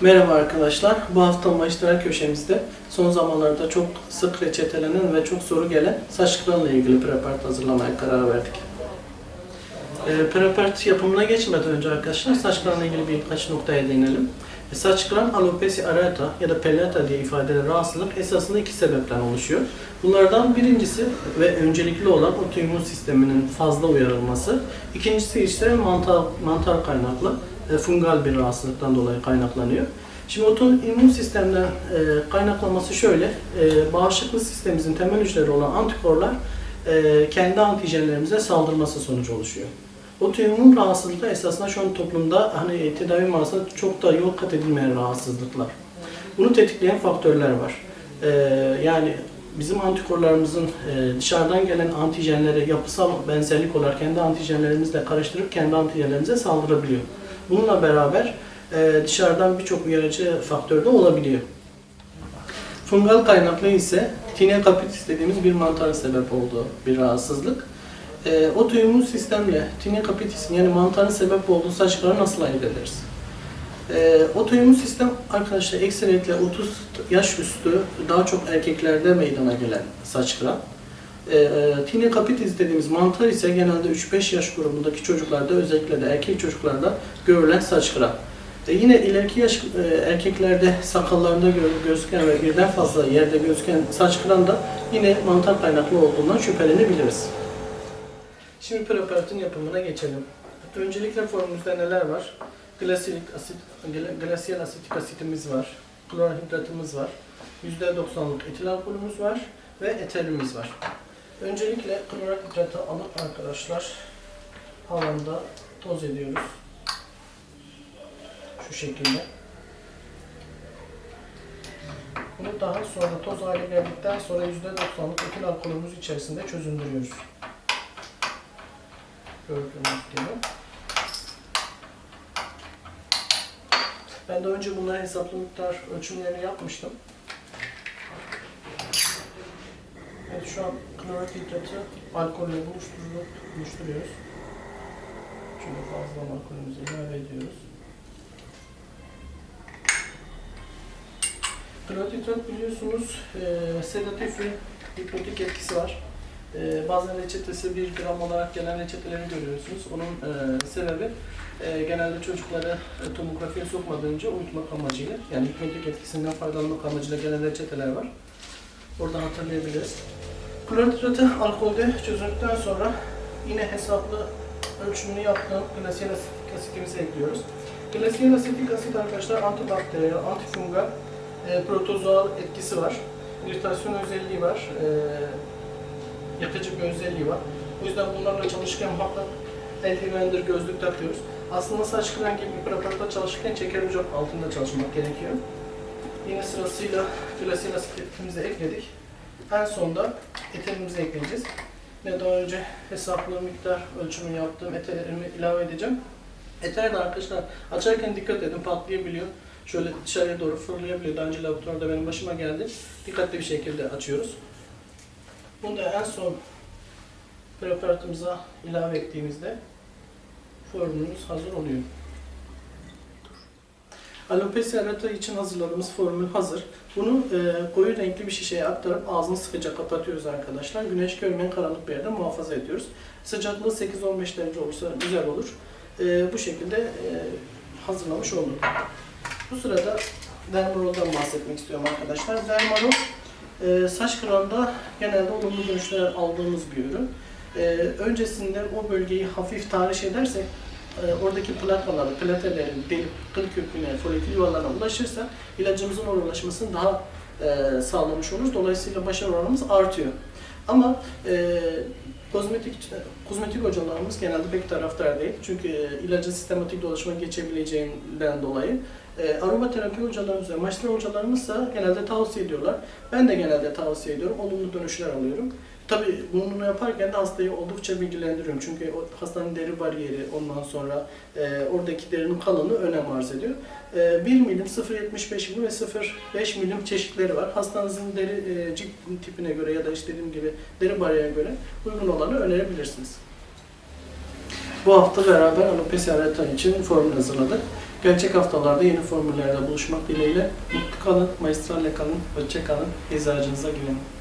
Merhaba arkadaşlar. Bu hafta Maçlar köşemizde son zamanlarda çok sık reçetelenen ve çok soru gelen saç kıranla ilgili prepart hazırlamaya karar verdik. E, prepart yapımına geçmeden önce arkadaşlar saç kıranla ilgili birkaç noktaya değinelim. E, saç kıran alopecia areata ya da pelata diye ifade edilen rahatsızlık esasında iki sebepten oluşuyor. Bunlardan birincisi ve öncelikli olan otoimmün sisteminin fazla uyarılması. İkincisi ise mantar, mantar kaynaklı e, fungal bir rahatsızlıktan dolayı kaynaklanıyor. Şimdi otoimmün sistemden e, kaynaklanması şöyle, e, bağışıklık sistemimizin temel hücreleri olan antikorlar e, kendi antijenlerimize saldırması sonucu oluşuyor. Otoimmün rahatsızlıklar esasında şu an toplumda hani tedavi manasında çok da yol kat edilmeyen rahatsızlıklar. Bunu tetikleyen faktörler var. E, yani bizim antikorlarımızın e, dışarıdan gelen antijenlere yapısal benzerlik olarak kendi antijenlerimizle karıştırıp kendi antijenlerimize saldırabiliyor. Bununla beraber e, dışarıdan birçok uyarıcı faktör de olabiliyor. Fungal kaynaklı ise tinea capitis dediğimiz bir mantarın sebep olduğu bir rahatsızlık. E, otoimmün sistemle tinea capitis'in yani mantarın sebep olduğu saçları nasıl ayırt ederiz? E, otoimmün sistem arkadaşlar ekseriyetle 30 yaş üstü daha çok erkeklerde meydana gelen saç kıran. E, e, tinea capitis dediğimiz mantar ise genelde 3-5 yaş grubundaki çocuklarda özellikle de erkek çocuklarda görülen saç kıran. E, yine ileriki yaş e, erkeklerde sakallarında gö- gözüken ve birden fazla yerde gözüken saç kıran da yine mantar kaynaklı olduğundan şüphelenebiliriz. Şimdi preparatın yapımına geçelim. Öncelikle formumuzda neler var? Glasilik asit, gla- glasiyel asitik asitimiz var, klorhidratımız var, %90'lık etil alkolümüz var ve eterimiz var. Öncelikle klorhidratı alıp arkadaşlar havanda toz ediyoruz. Şu şekilde. Bunu daha sonra toz haline geldikten sonra %90'lık etil alkolümüz içerisinde çözündürüyoruz. Gördüğünüz gibi. Ben de önce bunları hesaplı miktar ölçümlerini yapmıştım. Evet şu an klorhidratı alkolle buluşturup buluşturuyoruz. Şöyle fazla alkolümüzü ilave ediyoruz. Klorhidrat biliyorsunuz e, sedatif ve hipnotik etkisi var. E, bazen reçetesi 1 gram olarak gelen reçeteleri görüyorsunuz. Onun e, sebebi e, genelde çocukları e, tomografiye sokmadan önce uyutmak amacıyla yani hipnotik etkisinden faydalanmak amacıyla gelen reçeteler var. Oradan hatırlayabiliriz. Klorhidratı alkolde çözüldükten sonra yine hesaplı ölçümünü yaptığım glasiyel asitik asitimizi ekliyoruz. Glasiyel asitik asit arkadaşlar antibakteriyel, antifungal, e, protozoal etkisi var. İritasyon özelliği var. E, yakıcı bir özelliği var. O yüzden bunlarla çalışırken muhakkak eldivendir, gözlük takıyoruz. Aslında saç krem gibi bir preparatta çalışırken çeker ucu altında çalışmak gerekiyor. Yine sırasıyla glasiyel asitimizi ekledik. En sonda eterimizi ekleyeceğiz. Ve daha önce hesaplı miktar ölçümünü yaptığım eterimi ilave edeceğim. Eter de arkadaşlar açarken dikkat edin patlayabiliyor. Şöyle dışarıya doğru fırlayabiliyor. Daha önce laboratuvarda benim başıma geldi. Dikkatli bir şekilde açıyoruz. Bunu da en son preparatımıza ilave ettiğimizde formülümüz hazır oluyor. Alopecia areata için hazırladığımız formül hazır. Bunu e, koyu renkli bir şişeye aktarıp ağzını sıkıca kapatıyoruz arkadaşlar. Güneş görmeyen karanlık bir yerde muhafaza ediyoruz. Sıcaklığı 8-15 derece olursa güzel olur. E, bu şekilde e, hazırlamış olduk. Bu sırada Dermarol'dan bahsetmek istiyorum arkadaşlar. Dermarol e, saç kıranda genelde olumlu dönüşler aldığımız bir ürün. E, öncesinde o bölgeyi hafif tahriş edersek e, oradaki plakaları, platelerin delip kıl köküne, folikül yuvalarına ulaşırsa ilacımızın oraya ulaşmasını daha e, sağlamış oluruz. Dolayısıyla başarı oranımız artıyor. Ama e, kozmetik kozmetik hocalarımız genelde pek taraftar değil. Çünkü e, ilacın sistematik dolaşıma geçebileceğinden dolayı e, aromaterapi hocalarımız ve maçlar hocalarımız da genelde tavsiye ediyorlar. Ben de genelde tavsiye ediyorum. Olumlu dönüşler alıyorum. Tabii bunu yaparken de hastayı oldukça bilgilendiriyorum. Çünkü hastanın deri bariyeri, ondan sonra e, oradaki derinin kalınlığı önem arz ediyor. E, 1 milim, 0.75 milim ve 0.5 milim çeşitleri var. Hastanızın deri e, cilt tipine göre ya da işte dediğim gibi deri bariyerine göre uygun olanı önerebilirsiniz. Bu hafta beraber alopecia areata için formül hazırladık. Gelecek haftalarda yeni formüllerde buluşmak dileğiyle. Mutlu kalın, maestralle kalın, hoşça kalın, eczacınıza güvenin.